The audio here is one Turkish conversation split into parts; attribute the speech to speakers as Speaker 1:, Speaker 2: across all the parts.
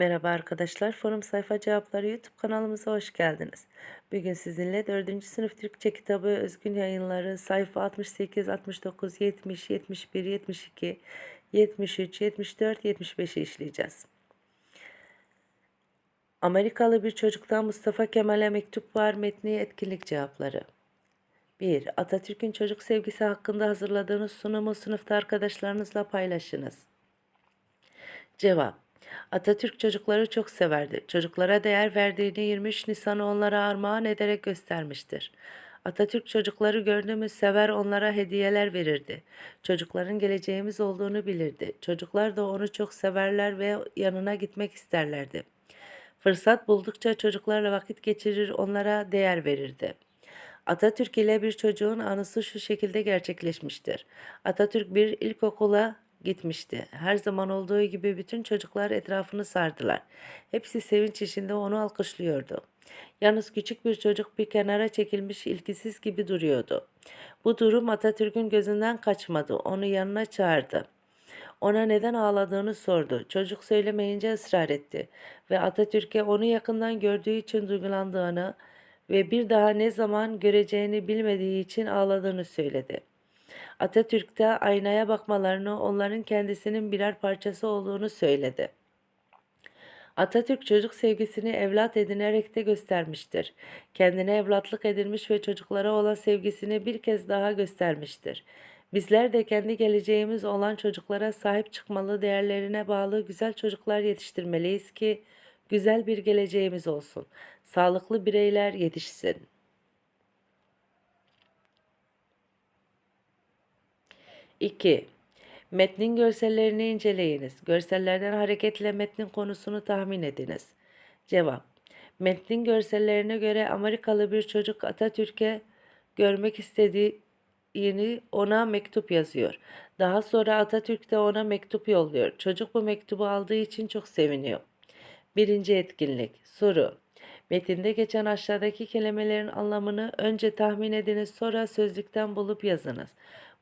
Speaker 1: Merhaba arkadaşlar, Forum Sayfa Cevapları YouTube kanalımıza hoş geldiniz. Bugün sizinle 4. sınıf Türkçe kitabı Özgün Yayınları sayfa 68, 69, 70, 71, 72, 73, 74, 75'i işleyeceğiz. Amerikalı bir çocuktan Mustafa Kemal'e mektup var metni etkinlik cevapları. 1. Atatürk'ün çocuk sevgisi hakkında hazırladığınız sunumu sınıfta arkadaşlarınızla paylaşınız. Cevap Atatürk çocukları çok severdi. Çocuklara değer verdiğini 23 Nisan'ı onlara armağan ederek göstermiştir. Atatürk çocukları gördü mü sever onlara hediyeler verirdi. Çocukların geleceğimiz olduğunu bilirdi. Çocuklar da onu çok severler ve yanına gitmek isterlerdi. Fırsat buldukça çocuklarla vakit geçirir, onlara değer verirdi. Atatürk ile bir çocuğun anısı şu şekilde gerçekleşmiştir. Atatürk bir ilkokula gitmişti. Her zaman olduğu gibi bütün çocuklar etrafını sardılar. Hepsi sevinç içinde onu alkışlıyordu. Yalnız küçük bir çocuk bir kenara çekilmiş ilgisiz gibi duruyordu. Bu durum Atatürk'ün gözünden kaçmadı. Onu yanına çağırdı. Ona neden ağladığını sordu. Çocuk söylemeyince ısrar etti ve Atatürk'e onu yakından gördüğü için duygulandığını ve bir daha ne zaman göreceğini bilmediği için ağladığını söyledi. Atatürk de aynaya bakmalarını onların kendisinin birer parçası olduğunu söyledi. Atatürk çocuk sevgisini evlat edinerek de göstermiştir. Kendine evlatlık edilmiş ve çocuklara olan sevgisini bir kez daha göstermiştir. Bizler de kendi geleceğimiz olan çocuklara sahip çıkmalı, değerlerine bağlı güzel çocuklar yetiştirmeliyiz ki güzel bir geleceğimiz olsun. Sağlıklı bireyler yetişsin. 2. Metnin görsellerini inceleyiniz. Görsellerden hareketle metnin konusunu tahmin ediniz. Cevap. Metnin görsellerine göre Amerikalı bir çocuk Atatürk'e görmek istediğini ona mektup yazıyor. Daha sonra Atatürk de ona mektup yolluyor. Çocuk bu mektubu aldığı için çok seviniyor. Birinci etkinlik. Soru. Metinde geçen aşağıdaki kelimelerin anlamını önce tahmin ediniz sonra sözlükten bulup yazınız.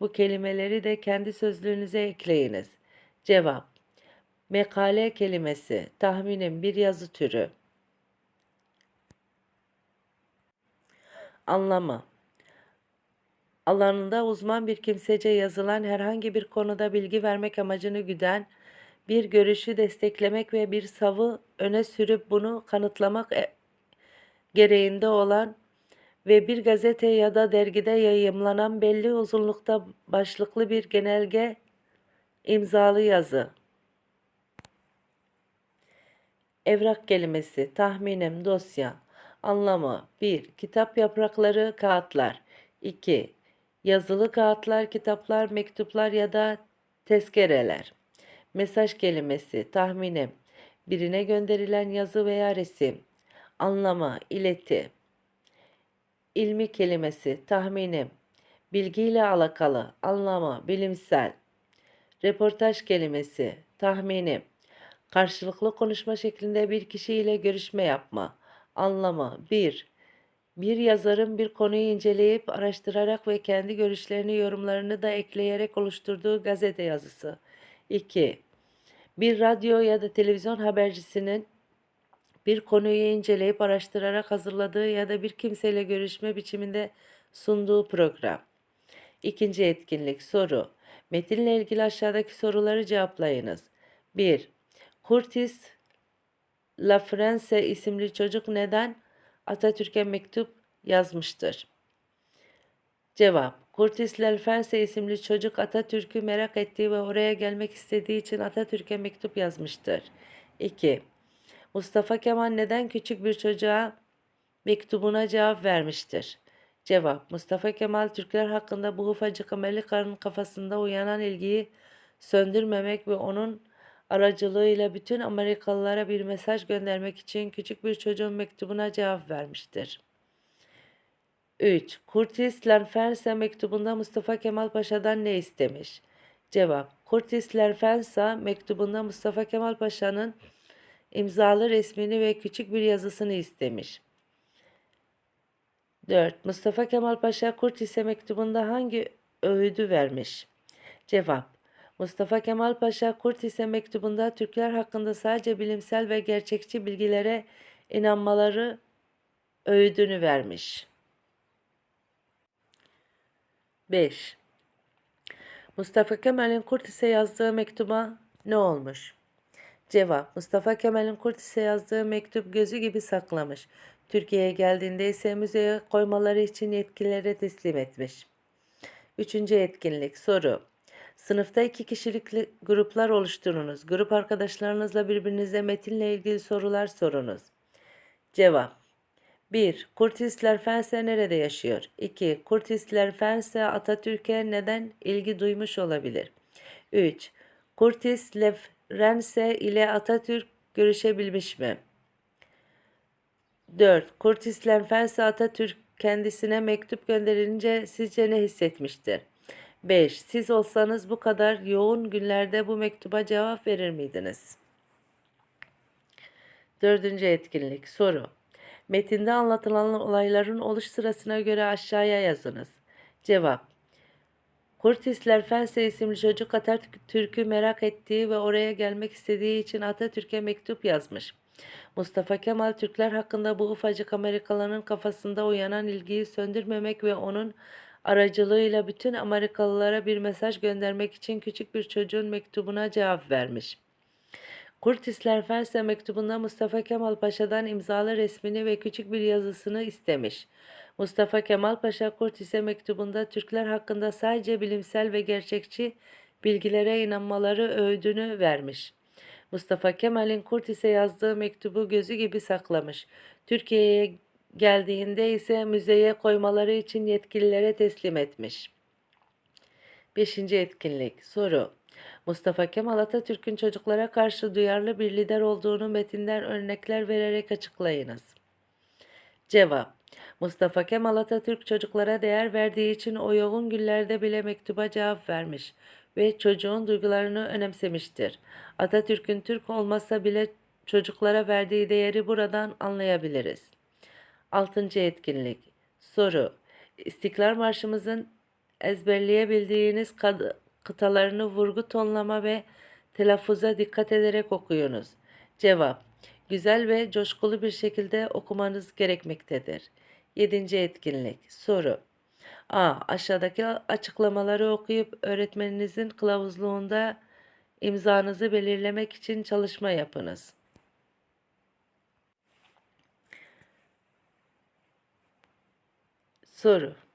Speaker 1: Bu kelimeleri de kendi sözlüğünüze ekleyiniz. Cevap. Mekale kelimesi tahminin bir yazı türü. Anlamı alanında uzman bir kimsece yazılan herhangi bir konuda bilgi vermek amacını güden bir görüşü desteklemek ve bir savı öne sürüp bunu kanıtlamak e- gereğinde olan ve bir gazete ya da dergide yayımlanan belli uzunlukta başlıklı bir genelge imzalı yazı. Evrak kelimesi tahminim dosya. Anlamı 1. Kitap yaprakları kağıtlar. 2. Yazılı kağıtlar, kitaplar, mektuplar ya da tezkereler. Mesaj kelimesi tahminim. Birine gönderilen yazı veya resim. Anlama, ileti. İlmi kelimesi tahminim. Bilgiyle alakalı, anlamı, bilimsel. Reportaj kelimesi tahminim. Karşılıklı konuşma şeklinde bir kişiyle görüşme yapma. Anlamı 1. Bir yazarın bir konuyu inceleyip araştırarak ve kendi görüşlerini yorumlarını da ekleyerek oluşturduğu gazete yazısı. 2. Bir radyo ya da televizyon habercisinin bir konuyu inceleyip araştırarak hazırladığı ya da bir kimseyle görüşme biçiminde sunduğu program. İkinci etkinlik soru. Metinle ilgili aşağıdaki soruları cevaplayınız. 1. Curtis Lafrance isimli çocuk neden Atatürk'e mektup yazmıştır? Cevap. Curtis Lafrance isimli çocuk Atatürk'ü merak ettiği ve oraya gelmek istediği için Atatürk'e mektup yazmıştır. 2. Mustafa Kemal neden küçük bir çocuğa mektubuna cevap vermiştir? Cevap Mustafa Kemal Türkler hakkında bu ufacık Amerika'nın kafasında uyanan ilgiyi söndürmemek ve onun aracılığıyla bütün Amerikalılara bir mesaj göndermek için küçük bir çocuğun mektubuna cevap vermiştir. 3. Curtis Lanfersa mektubunda Mustafa Kemal Paşa'dan ne istemiş? Cevap Curtis Lanfersa mektubunda Mustafa Kemal Paşa'nın imzalı resmini ve küçük bir yazısını istemiş. 4. Mustafa Kemal Paşa Kurtis'e mektubunda hangi öğüdü vermiş? Cevap Mustafa Kemal Paşa Kurtis'e mektubunda Türkler hakkında sadece bilimsel ve gerçekçi bilgilere inanmaları öğüdünü vermiş. 5. Mustafa Kemal'in Kurtis'e yazdığı mektuba ne olmuş? Cevap Mustafa Kemal'in Kurtis'e yazdığı mektup gözü gibi saklamış. Türkiye'ye geldiğinde ise müzeye koymaları için yetkililere teslim etmiş. Üçüncü etkinlik soru. Sınıfta iki kişilikli gruplar oluşturunuz. Grup arkadaşlarınızla birbirinize metinle ilgili sorular sorunuz. Cevap 1. Kurtisler Fense nerede yaşıyor? 2. Kurtisler Fense Atatürk'e neden ilgi duymuş olabilir? 3. Kurtis Lefrense ile Atatürk görüşebilmiş mi? 4. Kurtis Lefrense Atatürk kendisine mektup gönderilince sizce ne hissetmiştir? 5. Siz olsanız bu kadar yoğun günlerde bu mektuba cevap verir miydiniz? Dördüncü etkinlik. Soru. Metinde anlatılan olayların oluş sırasına göre aşağıya yazınız. Cevap. Kurtisler Fense isimli çocuk Atatürk'ü merak ettiği ve oraya gelmek istediği için Atatürk'e mektup yazmış. Mustafa Kemal Türkler hakkında bu ufacık Amerikalı'nın kafasında uyanan ilgiyi söndürmemek ve onun aracılığıyla bütün Amerikalılara bir mesaj göndermek için küçük bir çocuğun mektubuna cevap vermiş. Kurtisler Fense mektubunda Mustafa Kemal Paşa'dan imzalı resmini ve küçük bir yazısını istemiş. Mustafa Kemal Paşa Kurtis'e mektubunda Türkler hakkında sadece bilimsel ve gerçekçi bilgilere inanmaları öğüdünü vermiş. Mustafa Kemal'in Kurtis'e yazdığı mektubu gözü gibi saklamış. Türkiye'ye geldiğinde ise müzeye koymaları için yetkililere teslim etmiş. Beşinci etkinlik. Soru. Mustafa Kemal Atatürk'ün çocuklara karşı duyarlı bir lider olduğunu metinden örnekler vererek açıklayınız. Cevap. Mustafa Kemal Atatürk çocuklara değer verdiği için o yoğun günlerde bile mektuba cevap vermiş ve çocuğun duygularını önemsemiştir. Atatürk'ün Türk olmasa bile çocuklara verdiği değeri buradan anlayabiliriz. Altıncı etkinlik. Soru. İstiklal Marşımızın ezberleyebildiğiniz kıtalarını vurgu tonlama ve telaffuza dikkat ederek okuyunuz. Cevap. Güzel ve coşkulu bir şekilde okumanız gerekmektedir. Yedinci etkinlik. Soru. A. Aşağıdaki açıklamaları okuyup öğretmeninizin kılavuzluğunda imzanızı belirlemek için çalışma yapınız. Soru.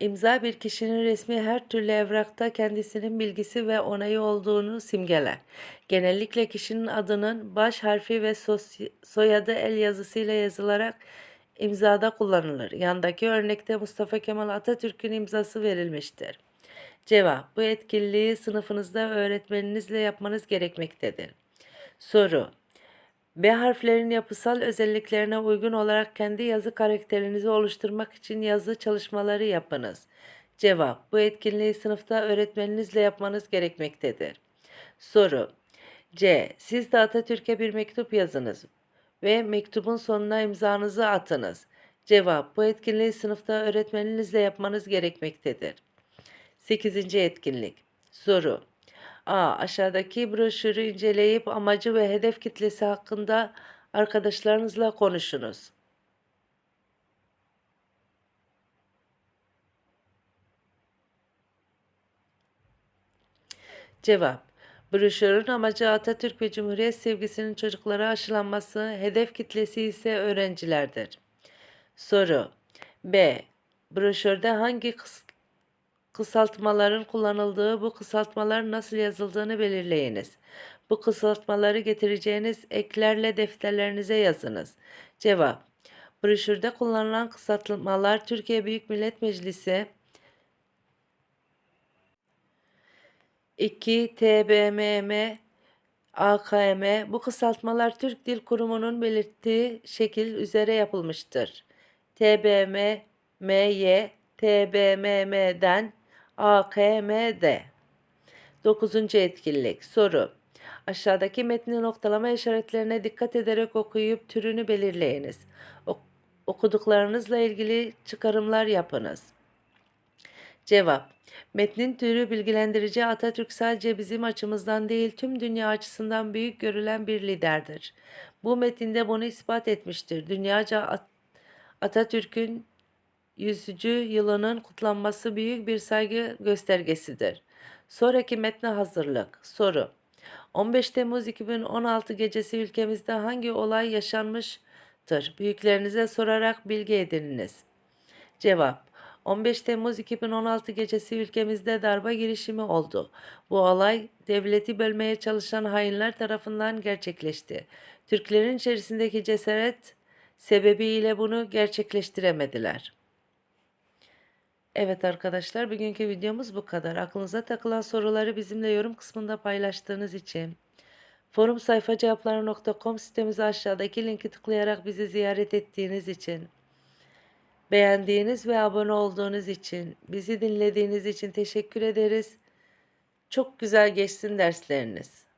Speaker 1: İmza bir kişinin resmi her türlü evrakta kendisinin bilgisi ve onayı olduğunu simgeler. Genellikle kişinin adının baş harfi ve soyadı el yazısıyla yazılarak imzada kullanılır. Yandaki örnekte Mustafa Kemal Atatürk'ün imzası verilmiştir. Cevap: Bu etkinliği sınıfınızda öğretmeninizle yapmanız gerekmektedir. Soru: B harflerin yapısal özelliklerine uygun olarak kendi yazı karakterinizi oluşturmak için yazı çalışmaları yapınız. Cevap: Bu etkinliği sınıfta öğretmeninizle yapmanız gerekmektedir. Soru: C. Siz de Atatürk'e bir mektup yazınız ve mektubun sonuna imzanızı atınız. Cevap: Bu etkinliği sınıfta öğretmeninizle yapmanız gerekmektedir. 8. etkinlik. Soru: A. Aşağıdaki broşürü inceleyip amacı ve hedef kitlesi hakkında arkadaşlarınızla konuşunuz. Cevap Broşürün amacı Atatürk ve Cumhuriyet sevgisinin çocuklara aşılanması, hedef kitlesi ise öğrencilerdir. Soru B. Broşürde hangi kıs kısaltmaların kullanıldığı, bu kısaltmalar nasıl yazıldığını belirleyiniz. Bu kısaltmaları getireceğiniz eklerle defterlerinize yazınız. Cevap Broşürde kullanılan kısaltmalar Türkiye Büyük Millet Meclisi 2 TBMM AKM bu kısaltmalar Türk Dil Kurumu'nun belirttiği şekil üzere yapılmıştır. TBM MY TBMM'den AKMD. Dokuzuncu etkinlik. Soru. Aşağıdaki metni noktalama işaretlerine dikkat ederek okuyup türünü belirleyiniz. Ok okuduklarınızla ilgili çıkarımlar yapınız. Cevap Metnin türü bilgilendirici Atatürk sadece bizim açımızdan değil tüm dünya açısından büyük görülen bir liderdir. Bu metinde bunu ispat etmiştir. Dünyaca At- Atatürk'ün 100. yılının kutlanması büyük bir saygı göstergesidir. Sonraki metne hazırlık. Soru 15 Temmuz 2016 gecesi ülkemizde hangi olay yaşanmıştır? Büyüklerinize sorarak bilgi edininiz. Cevap 15 Temmuz 2016 gecesi ülkemizde darba girişimi oldu. Bu olay devleti bölmeye çalışan hainler tarafından gerçekleşti. Türklerin içerisindeki cesaret sebebiyle bunu gerçekleştiremediler. Evet arkadaşlar bugünkü videomuz bu kadar. Aklınıza takılan soruları bizimle yorum kısmında paylaştığınız için forum sayfacevapları.com sitemize aşağıdaki linki tıklayarak bizi ziyaret ettiğiniz için beğendiğiniz ve abone olduğunuz için bizi dinlediğiniz için teşekkür ederiz. Çok güzel geçsin dersleriniz.